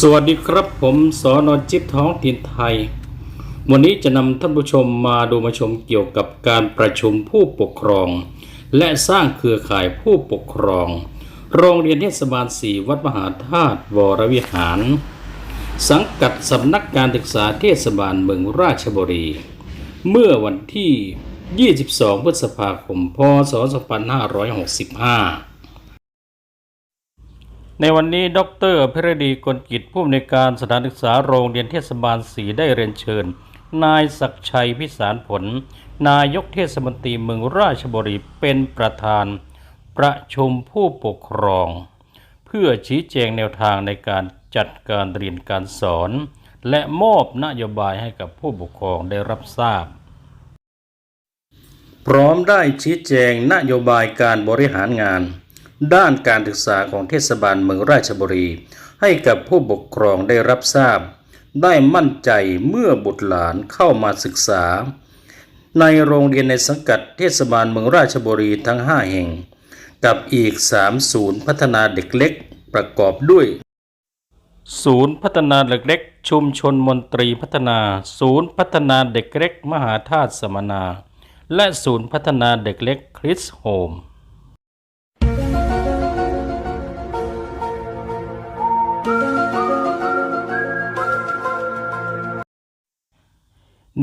สวัสดีครับผมสอนอจิ๊บท้องถิ่นไทย วันนี้จะนำท่านผู้ชมมาดูมาชมเกี่ยวกับการประชุมผู้ปกครอง และสร้างเครือข่ายผู้ปกครอง โรงเรียนเทศบาลสีวัดมหาธาตุวรวิหาร สังกัดสำนักการศึกษาเทศบาลเมืองราชบุรี เมื่อวันที่ 22 พฤษภาคม พศ 2565 ในวันนี้ดรพิรดีกลกิจผู้อำนวยการสถานศึกษาโรงเรียนเทศบาลสีได้เรียนเชิญ นายศักชัยพิสารผล นายกเทศมนตรีเมืองราชบุรีเป็นประธาน ประชุมผู้ปกครอง เพื่อชี้แจงแนวทางในการจัดการเรียนการสอน และมอบนโยบายให้กับผู้ปกครองได้รับทราบ พร้อมได้ชี้แจงนโยบายการบริหารงาน ด้านการศึกษาของเทศบาลเมืองราชบุรี ให้กับผู้ปกครองได้รับทราบ ได้มั่นใจเมื่อบุตรหลานเข้ามาศึกษา ในโรงเรียนในสังกัดเทศบาลเมืองราชบุรีทั้ง 5 แห่ง กับอีก 3 ศูนย์พัฒนาเด็กเล็กประกอบด้วย ศูนย์พัฒนาเด็กเล็ก ชุมชนมนตรีพัฒนา ศูนย์พัฒนาเด็กเล็ก มหาธาตุสมนา และศูนย์พัฒนาเด็กเล็กคริสโฮม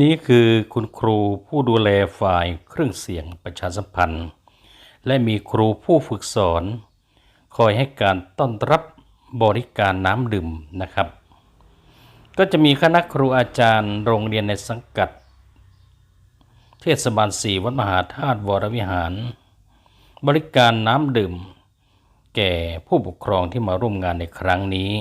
นี่คือคุณครูผู้ดูแลฝ่ายเครื่องเสียงประชาสัมพันธ์ และมีครูผู้ฝึกสอน คอยให้การต้อนรับบริการน้ำดื่มนะครับ ก็จะมีคณะครูอาจารย์โรงเรียนในสังกัด เทศบาลสี่วัดมหาธาตุวรวิหาร บริการน้ำดื่ม แก่ผู้ปกครองที่มาร่วมงานในครั้งนี้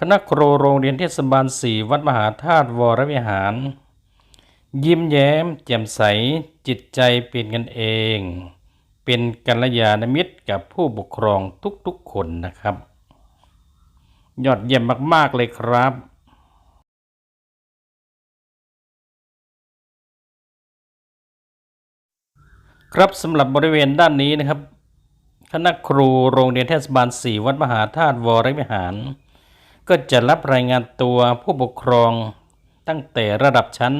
คณะครูโรงเรียนเทศบาลสี่วัดมหาธาตุวรวิหาร ยิ้มแย้ม แจ่มใสจิตใจเป็นกันเอง เป็นกัลยาณมิตรกับผู้ปกครองทุกๆคนนะครับ ยอดเยี่ยมมากๆเลยครับครับสำหรับบริเวณด้านนี้นะครับ คณะครูโรงเรียนเทศบาล4วัดมหาธาตุวรวิหาร ก็จะรับรายงานตัวผู้ปกครองตั้งแต่ระดับชั้น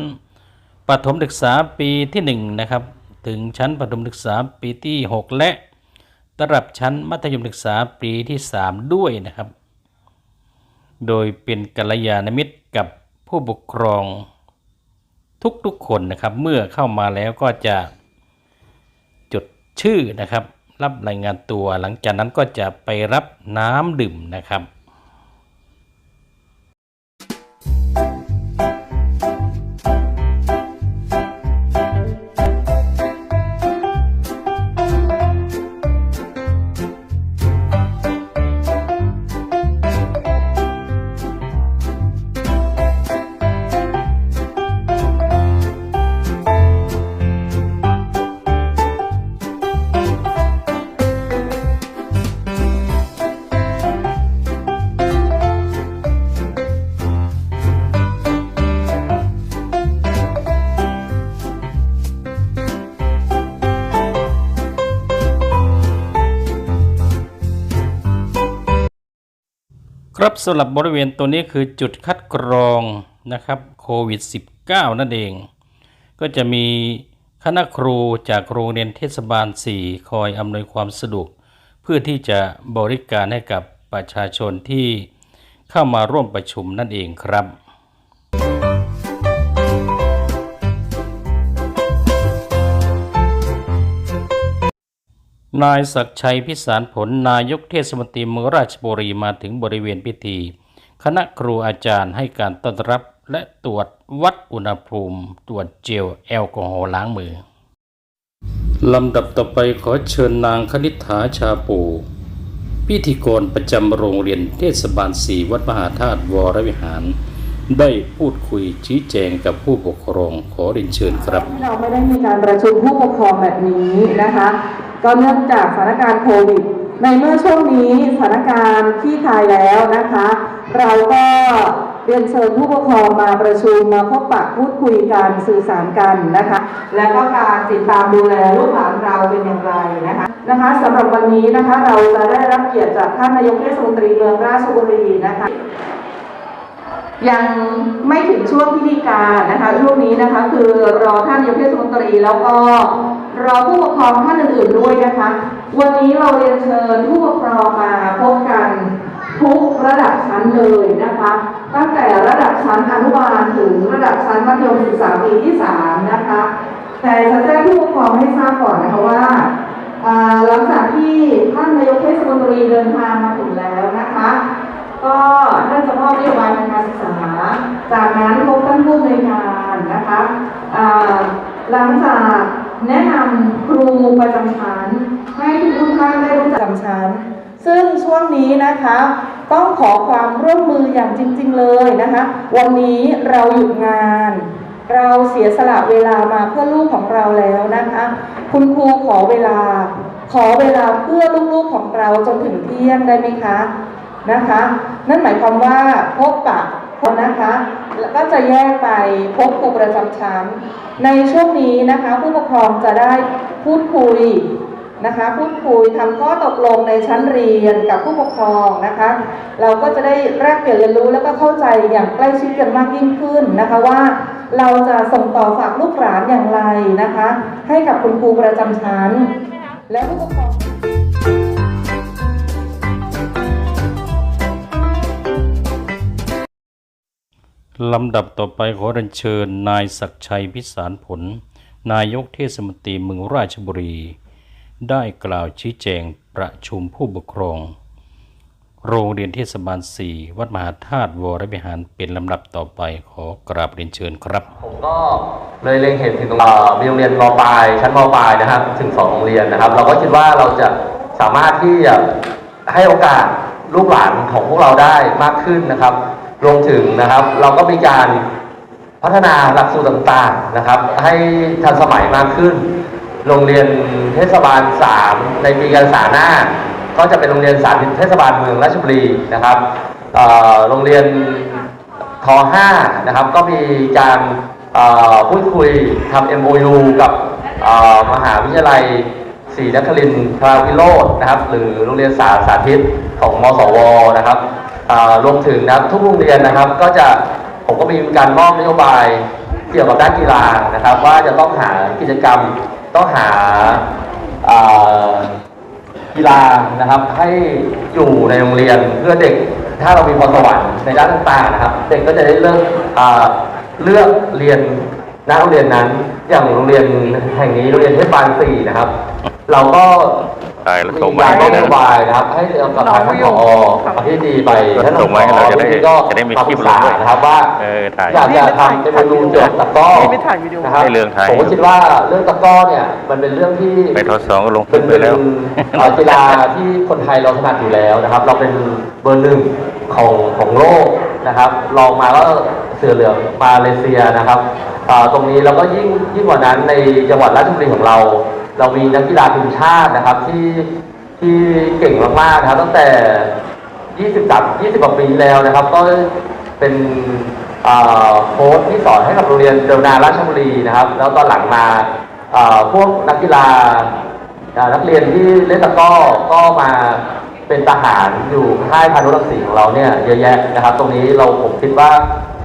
ประถมศึกษาปีที่1นะครับถึงชั้นประถมศึกษาปีที่ 6 และระดับชั้นมัธยมศึกษาปีที่ 3 ด้วยนะครับ โดยเป็นกัลยาณมิตรกับผู้ปกครองทุกๆคนนะครับ เมื่อเข้ามาแล้วก็จะจดชื่อนะครับ รับรายงานตัวหลังจากนั้นก็จะไปรับน้ำดื่มนะครับ สำหรับบริเวณตัวนี้คือจุดคัดกรองนะครับโควิด -19 นั่นเอง ก็จะมีคณะครูจากโรงเรียนเทศบาล 4 คอยอำนวยความสะดวก เพื่อที่จะบริการให้กับประชาชนที่เข้ามาร่วมประชุมนั่นเองครับ นายศักชัยพิสารผลนายกเทศมนตรีเมืองราชบุรีมาถึงบริเวณพิธี คณะครูอาจารย์ให้การต้อนรับและตรวจวัดอุณหภูมิ ตรวจเจลแอลกอฮอล์ล้างมือ ลำดับต่อไปขอเชิญนางคณิษฐาชาปูพิธีกรประจำโรงเรียนเทศบาลสีวัดมหาธาตุวรวิหาร ได้พูดคุยชี้แจงกับผู้ปกครองขอเรียนเชิญครับ เราไม่ได้มีการประชุมผู้ปกครองแบบนี้นะคะ ก็เนื่องจากสถานการณ์โควิด ในเมื่อช่วงนี้สถานการณ์ที่คลายแล้วนะคะ เราก็เรียนเชิญผู้ปกครองมาประชุมมาพบปะพูดคุยกันสื่อสารกันนะคะ และก็การติดตามดูแลลูกหลานเราเป็นอย่างไรนะคะนะคะสำหรับวันนี้นะคะเราจะได้รับเกียรติจากท่านนายกเทศมนตรีเมืองราชบุรีนะคะยังไม่ถึงช่วงพิธีการนะคะช่วงนี้นะคะคือรอท่านนายกเทศมนตรีแล้วก็ รอผู้ปกครองท่านอื่นๆด้วยนะคะ วันนี้เราเรียนเชิญผู้ปกครองมาพบกันทุกระดับชั้นเลยนะคะ ตั้งแต่ระดับชั้นอนุบาลถึงระดับชั้นมัธยมศึกษาปีที่สามนะคะ แต่จะแจ้งผู้ปกครองให้ทราบก่อนนะคะว่าหลังจากที่ท่านนายกเทศมนตรีเดินทางมาถึงแล้วนะคะ ก็ท่านจะมอบนโยบายทางการศึกษา จากนั้นพบท่านผู้อำนวยการนะคะหลังจาก แนะนำครูประจำชั้นให้ทุกท่านได้รู้จักประจำชั้นซึ่งช่วงนี้นะคะ ต้องขอความร่วมมืออย่างจริง ๆ เลยนะคะ วันนี้เราหยุดงาน เราเสียสละเวลามาเพื่อลูกของเราแล้วนะคะ คุณครูขอเวลา ขอเวลาเพื่อลูกๆของเราจนถึงเที่ยงได้ไหมคะนะคะ นั่นหมายความว่าพบปะ คนนะคะแล้วก็จะแยกไปพบครูประจำชั้น ในช่วงนี้นะคะผู้ปกครองจะได้พูดคุยนะคะพูดคุยทำข้อตกลงในชั้นเรียนกับผู้ปกครองนะคะ เราก็จะได้แลกเปลี่ยนเรียนรู้แล้วก็เข้าใจอย่างใกล้ชิดกันมากยิ่งขึ้นนะคะว่าเราจะส่งต่อฝากลูกหลานอย่างไรนะคะ ให้กับคุณครูประจำชั้น และผู้ปกครอง ลำดับต่อไปขอเรียนเชิญนายศักชัยพิสารผล นายกเทศมนตรีเมืองราชบุรี ได้กล่าวชี้แจงประชุมผู้ปกครอง โรงเรียนเทศบาล 4 วัดมหาธาตุวรวิหารเป็นลำดับต่อไปขอกราบเรียนเชิญครับ ผมก็เลยเล็งเห็นถึงตรงมีโรงเรียนมปลายชั้นมปลายนะครับ ถึงสองโรงเรียนนะครับ เราก็คิดว่าเราจะสามารถที่จะให้โอกาสลูกหลานของพวกเราได้มากขึ้นนะครับ รวมถึงนะครับ เราก็มีการพัฒนาหลักสูตรต่างๆนะครับ ให้ทันสมัยมากขึ้น โรงเรียนเทศบาล 3 ในปีการศึกษาหน้า ก็จะเป็นโรงเรียนสาธิตเทศบาลเมืองราชบุรีนะครับโรงเรียนท5นะครับ ก็มีการพูดคุยทำ MOU กับมหาวิทยาลัยศรีนครินทร์ทราวิโรจน์นะครับ หรือโรงเรียนสาสาธิตของมสวนะครับ รวมถึงนะครับทุกโรงเรียนนะครับ ก็จะผมก็มีการมอบนโยบายเกี่ยวกับด้านกีฬานะครับ ว่าจะต้องหากิจกรรมต้องหากีฬานะครับให้อยู่ในโรงเรียนเพื่อเด็กถ้าเรามีพรสวรรค์ในด้านต่างๆนะครับ เด็กก็จะได้เลือกอ่าเลือกเรียนณโรงเรียนนั้น อย่างโรงเรียนแห่งนี้โรงเรียนเทศบาลสี่นะครับ เราก็ ใช่แล้วส่งมีมาการให้นด้วยนะโยบายนะครับ ให้เอากับทางท่านผอประเทศดีไปท่านส่งมาให้เราจะได้ก็จะได้มีมาคลิปรึปกษาลงด้วยนะครับว่าเออถ่ายอยากจะทำเป็นเมนูเกี่ยวกับตะกร้อไม่ถ่ายวิดีโอนะครับให้เรื่องถ่ายผมก็คิดว่าเรื่องตะกร้อเนี่ยมันเป็นเรื่องที่ไปทดสองก็ลงคลิเป็ปนไปเป็นแล้วเอ่อกีฬาที่คนไทยเราถนัดอยู่แล้วนะครับ เราเป็นเบอร์หนึ่งของของโลกนะครับรองมาก็เสือเหลืองมาเลเซียนะครับเอ่อตรงนี้เราก็ยิ่งยิ่งกว่านั้นในจังหวัดราชบุรีของเรา เรามีนักกีฬาทีมชาตินะครับที่ที่เก่งมากๆนะครับ ตั้งแต่ 20ตั20กว่าปีแล้วนะครับ ก็เป็นโค้ชที่สอนให้กับโรงเรียนเดลนาราชบุรีนะครับ แล้วตอนหลังมาพวกนักกีฬานักเรียนที่เล่นตะกร้อก็มาเป็นทหารอยู่ค่ายพานุรังสีของเราเนี่ยเยอะแยะนะครับ ตรงนี้เราผมคิดว่า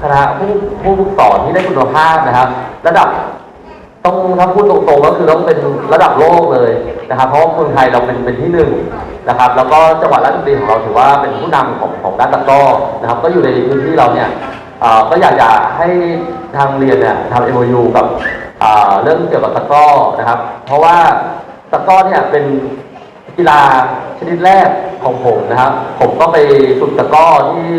คณะผู้ผู้ฝึกสอนที่ได้คุณภาพนะครับ ระดับ ต้องถ้าพูดตรงๆก็คือต้องเป็นระดับโลกเลยนะครับ เพราะว่าเมืองไทยเราเป็นเป็นที่หนึ่งนะครับ แล้วก็จังหวัดราชบุรีของเราถือว่าเป็นผู้นำของของด้านตะก้อนะครับ ก็อยู่ในพื้นที่เราเนี่ยเอ่อก็อยากจะให้ทางเรียนเนี่ยทำ MOU กับเอ่อเรื่องเกี่ยวกับตะก้อนะครับ เพราะว่าตะก้อเนี่ยเป็นกีฬาชนิดแรกของผมนะครับ ผมก็ไปฝึกตะก้อที่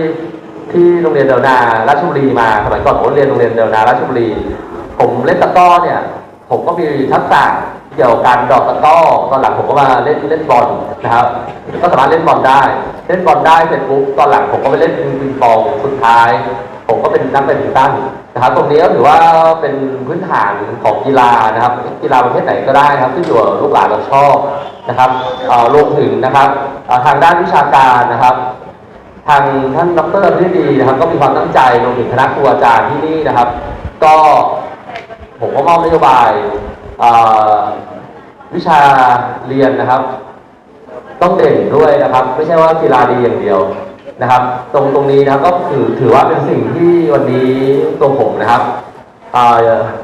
ที่โรงเรียนเดลนาราชบุรีมาสมัยก่อนผมเรียนโรงเรียนเดลนาราชบุรี ผมเล่นตะก้อเนี่ย ผมก็มีทักษะเกี่ยวกับการดอกตะก้อตอนหลังผมก็มาเล่นเล่นบอลนะครับ ก็สามารถเล่นบอลได้ เล่นบอลได้เสร็จปุ๊บตอนหลังผมก็ไปเล่นปิงปองสุดท้าย ผมก็เป็นนักแบดมินตันนะครับตรงนี้ก็ถือว่าเป็นพื้นฐานของกีฬานะครับ กีฬาประเภทไหนก็ได้นะครับที่อยู่กับลูกหลานเราชอบนะครับรวมถึงนะครับทางด้านวิชาการนะครับ ทางท่านดรอภิดีนะครับ ก็มีความตั้งใจรวมถึงคณะครูอาจารย์ที่นี่นะครับ ก็ ผมก็มอบนโยบายวิชาเรียนนะครับ ต้องเด่นด้วยนะครับ ไม่ใช่ว่ากีฬาดีอย่างเดียวนะครับ ตรงตรงนี้นะครับก็ถือถือว่าเป็นสิ่งที่วันนี้ตัวผมนะครับ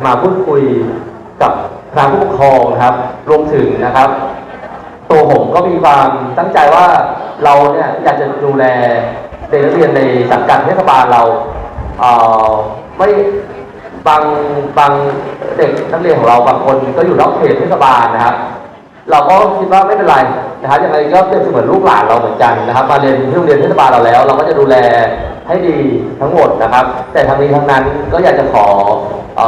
มาพูดคุยกับคณะผู้ปกครองนะครับรวมถึงนะครับ ตัวผมก็มีความตั้งใจว่าเราเนี่ยอยากจะดูแลเด็กนักเรียนในสังกัดเทศบาลเราเไม่ บางบางเด็กนักเรียนของเราบางคนก็อยู่นอกเขตเทศบาลนะครับ เราก็คิดว่าไม่เป็นไรนะครับยังไงก็เป็นเสมือนลูกหลานเราเหมือนกันนะครับ มาเรียนที่โรงเรียนเทศบาลเราแล้ว เราก็จะดูแลให้ดีทั้งหมดนะครับ แต่ทั้งนี้ทั้งนั้นก็อยากจะขออ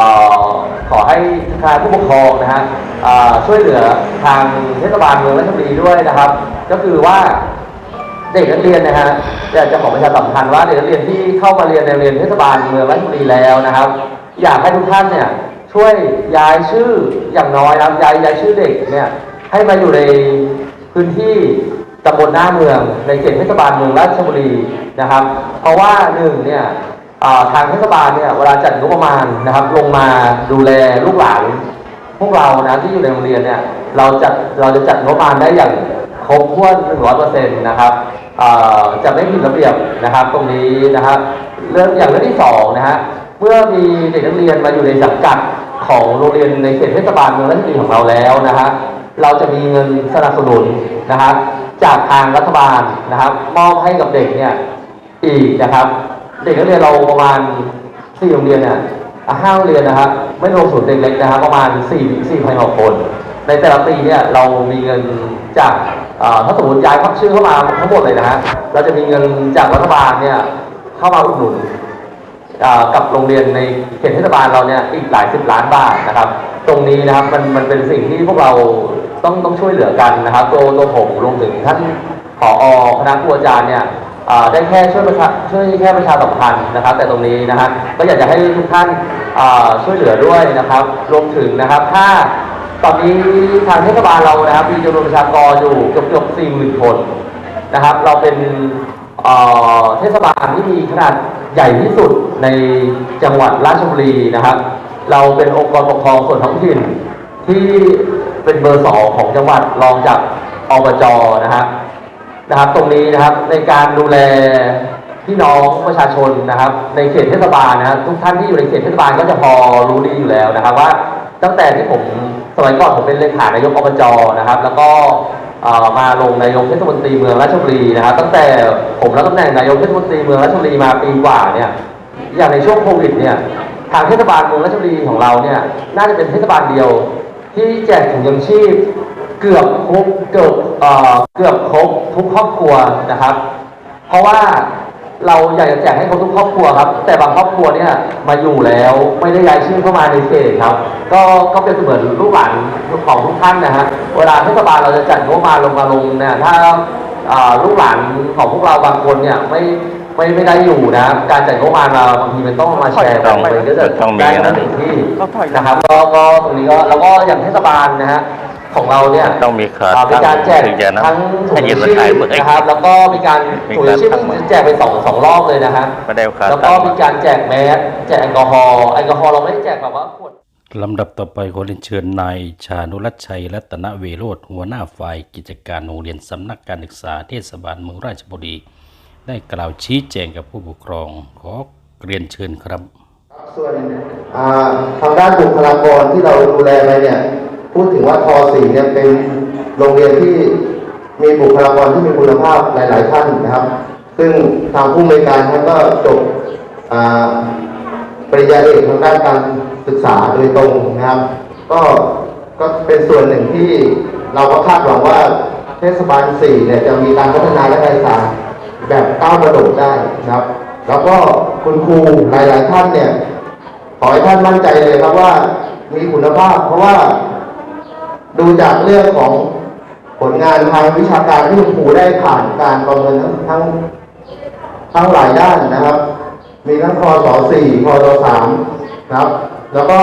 ขอให้ทางผู้ปกครองนะฮะช่วยเหลือทางเทศบาลเมืองราชบุรีด้วยนะครับ ก็คือว่าเด็กนักเรียนนะฮะอยากจะขอประชาสัมพันธ์ว่าเด็กนักเรียนที่เข้ามาเรียนในโรงเรียนเทศบาลเมืองราชบุรีแล้วนะครับ อยากให้ทุกท่านเนี่ยช่วยย้ายชื่ออย่างน้อยนะครับย้ายย้ายชื่อเด็กเนี่ยให้มาอยู่ในพื้นที่ตำบลหน้าเมือง ในเขตเทศบาลเมืองราชบุรีนะครับ เพราะว่าหนึ่งเนี่ยทางเทศบาลเนี่ยเวลาจัดงบประมาณนะครับ ลงมาดูแลลูกหลานพวกเรานะที่อยู่ในโรงเรียนเนี่ยเราจัดเราจะจัดงบประมาณได้อย่างครบถ้วนหนึ่งร้อยเปอร์เซ็นต์นะครับจะไม่ผิดระเบียบนะครับ ตรงนี้นะครับเรื่องอย่างเรื่องที่สองนะฮะ เมื่อมีเด็กนักเรียนมาอยู่ในสังกัดของโรงเรียนในเขตเทศบาลเมืองราชบุรีของเราแล้วนะฮะเราจะมีเงินสนับสนุนนะครับ จากทางรัฐบาลนะครับ มอบให้กับเด็กเนี่ยอีกนะครับ เด็กนักเรียนเราประมาณสี่โรงเรียนเนี่ยอะห้าโรงเรียนนะครับ ไม่รวมศูนย์เด็กเล็กนะครับประมาณ4 4พันกว่าคน ในแต่ละปีเนี่ยเรามีเงินจากเอ่อถ้าสมมติย้ายพักชื่อเข้ามาทั้งหมดเลยนะฮะเราจะมีเงินจากรัฐบาลเนี่ยเข้ามาอุดหนุน กับโรงเรียนในเขตเทศบาลเราเนี่ยอีกหลายสิบล้านบาทนะครับ ตรงนี้นะครับมันมันเป็นสิ่งที่พวกเราต้องต้องช่วยเหลือกันนะครับตัวตัวผมรวมถึงท่านผอคณะครูอาจารย์เนี่ยได้แค่ช่วยประชาช่วยแค่ประชาสัมพันธ์นะครับ แต่ตรงนี้นะฮะก็อยากจะให้ทุกท่านช่วยเหลือด้วยนะครับ รวมถึงนะครับถ้าตอนนี้ทางเทศบาลเรานะครับมีจำนวนประชากรอยู่เกือบเกือบสี่หมื่นคนนะครับ เราเป็นเทศบาลที่มีขนาด ใหญ่ที่สุดในจังหวัดราชบุรีนะครับ เราเป็นองค์กรปกครองส่วนท้องถิ่นที่เป็นเบอร์สองของจังหวัดรองจากอบจนะฮะนะครับ ตรงนี้นะครับในการดูแลพี่น้องประชาชนนะครับ ในเขตเทศบาลนะครับทุกท่านที่อยู่ในเขตเทศบาลก็จะพอรู้ดีอยู่แล้วนะครับว่าตั้งแต่ที่ผมสมัยก่อนผมเป็นเลขานายกอบจนะครับ แล้วก็ มาลงนายกเทศมนตรีเมืองราชบุรีนะครับตั้งแต่ผมรับตำแหน่งนายกเทศมนตรีเมืองราชบุรีมาปีกว่าเนี่ยอย่างในช่วงโควิดเนี่ยทางเทศบาลเมืองราชบุรีของเราเนี่ยน่าจะเป็นเทศบาลเดียว ที่แจกถุงยังชีพเกือบครบเกือบเอ่อเกือบครบทุกครอบครัวนะครับ เพราะว่า เราอยากจะแจกให้ครบทุกครอบครัวครับ แต่บางครอบครัวเนี่ยมาอยู่แล้วไม่ได้ย้ายชื่อเข้ามาในเขตครับ ก็ก็เป็นเสมือนลูกหลานของทุกท่านนะฮะเวลาเทศบาลเราจะจัดงบประมาณลงมาลงเนี่ยถ้าอ่าลูกหลานของพวกเราบางคนเนี่ยไม่ไม่ไม่ได้อยู่นะการจัดงบประมาณมาบางทีมันต้องมาแชร์กันมันก็จะต้องมีได้นะไม่ถึงที่นะครับก็ก็ตรงนี้ก็แล้วก็อย่างเทศบาลนะฮะ ของเราเนี่ยต้องมีขาดอ่ามีการแจกถึงจะนะทั้งถุให้งยืนชีมาถ่ายพเมื่อนะครับ แล้วก็มีการมีถุงการชีพทำมาแจกไปสองสองรอบเลยนะฮะไม่ได้เอาขาดแล้วก็มีการแจกแมสแจกแอลกอฮอล์แอลกอฮอล์เราไม่ได้แจกแบบว่าขวดลำดับต่อไปขอเรียนเชิญนายชานุรัชชัยรัตนเวโรธหัวหน้าฝ่ายกิจการโรงเรียนสำนักการศึกษาเทศบาลเมืองราชบุรีได้กล่าวชี้แจงกับผู้ปกครอง ขอเรียนเชิญครับ ส่วนอ่าทางด้านบุคลากรที่เราดูแลไปเนี่ย พูดถึงว่าทอสี่เนี่ยเป็นโรงเรียนที่มีบุคลากรที่มีคุณภาพหลาย ๆ ท่านนะครับ ซึ่งทางผู้อำนวยการท่านก็จบปริญญาเอกทางด้านการศึกษาโดยตรงนะครับ ก็ก็เป็นส่วนหนึ่งที่เราก็คาดหวังว่าเทศบาลสี่เนี่ยจะมีการพัฒนาและการศึกษาแบบก้าวกระโดดได้นะครับ แล้วก็คุณครูหลาย ๆ ท่านเนี่ยขอให้ท่านมั่นใจเลยครับว่ามีคุณภาพเพราะว่า ดูจากเรื่องของผลงานทางวิชาการที่คุณครูได้ผ่านการประเมินทั้งทั้งทั้งหลายด้านนะครับ มีทั้งคศสี่คศสามครับ แล้วก็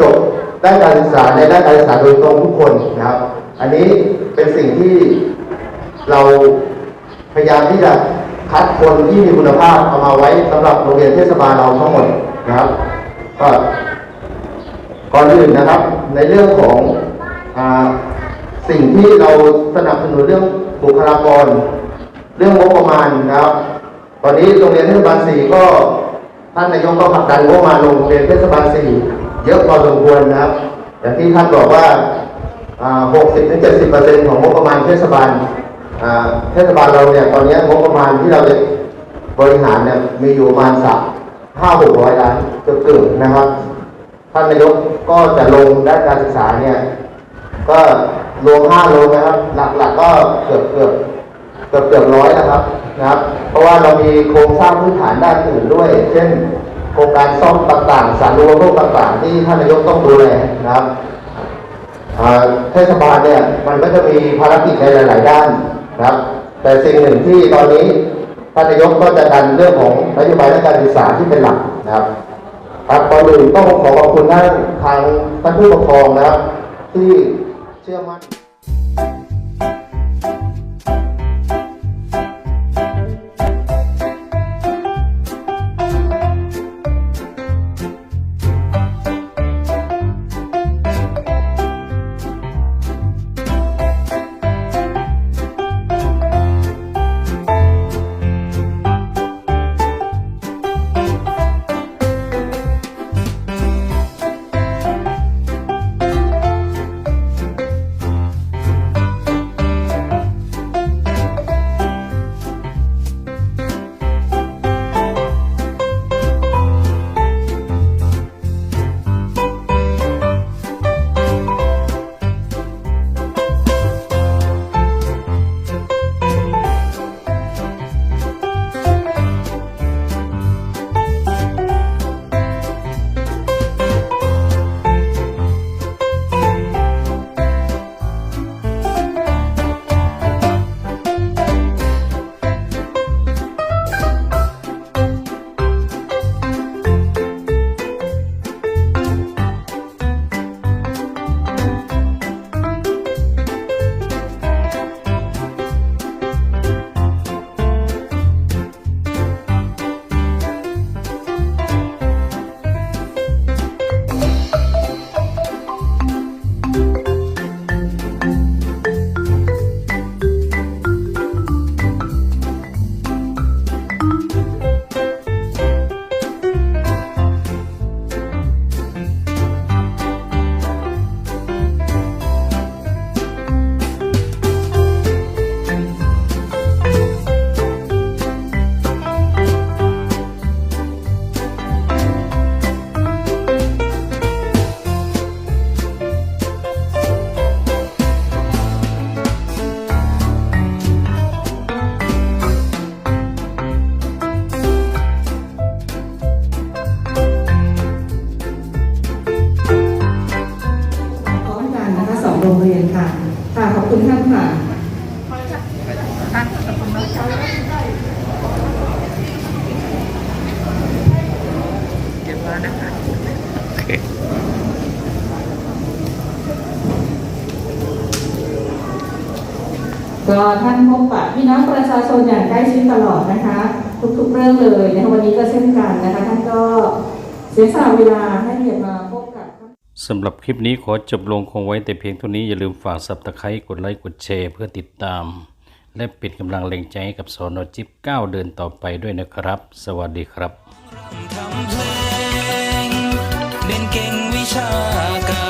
จบด้านการศึกษาในด้านการศึกษาโดยตรงทุกคนนะครับ อันนี้เป็นสิ่งที่เราพยายามที่จะคัดคนที่มีคุณภาพเอามาไว้สำหรับโรงเรียนเทศบาลเราทั้งหมดนะครับก็ ก่อนอื่นนะครับ ในเรื่องของอสิ่งที่เราสนับสนุนเรื่องบุคลากร เรื่องงบประมาณนะครับ ตอนนี้โรงเรียนเทศบาลสี่ก็ท่านนายกก็ผลักดันงบประมาณโรงเรียนเทศบาลสี่เยอะพอสมควรนะครับ อย่างที่ท่านบอกว่า 60-70%ของงบประมาณเทศบาลเทศบาลเราเนี่ยตอนนี้งบประมาณที่เราจะบริหารเนี่ยมีอยู่ประมาณสักห้าหกร้อยล้านเกือบๆนะครับ ท่านนายกก็จะลงด้านการศึกษาเนี่ย ก็รวมห้าโลนะครับ หลักๆก็เกือบเกือบเกือบเกือบร้อยนะครับนะครับ เพราะว่าเรามีโครงสร้างพื้นฐานด้านอื่นด้วย เช่น โครงการซ่อมต่างๆ สารุปโภคต่างๆ ที่ท่านนายกต้องดูแลนะครับเทศบาลเนี่ยมันก็จะมีภารกิจในหลาย ๆ ด้านนะครับ แต่สิ่งหนึ่งที่ตอนนี้ท่านนายกก็จะดันเรื่องของนโยบายด้านการศึกษาที่เป็นหลักนะครับ ครับก่อนอื่นต้องขอขอบคุณท่านทางท่านผู้ปกครองนะครับที่ ค่ะขอบคุณท่านค่ะก็ท่านพบปะพี่น้องประชาชนอย่างใกล้ชิดตลอดนะคะ ทุกๆเรื่องเลยนะคะวันนี้ก็เช่นกันนะคะ ท่านก็เสียสละเวลาให้เกียรติมาพบกับ สำหรับคลิปนี้ขอจบลงคงไว้แต่เพียงเท่านี้อย่าลืมฝากสับตะไคร้กดไลค์กดแชร์เพื่อติดตาม และเป็นกำลังแรงใจให้กับสอนอจิ๊บ9เดินต่อไปด้วยนะครับ สวัสดีครับเเด่นเก่งวิชาการ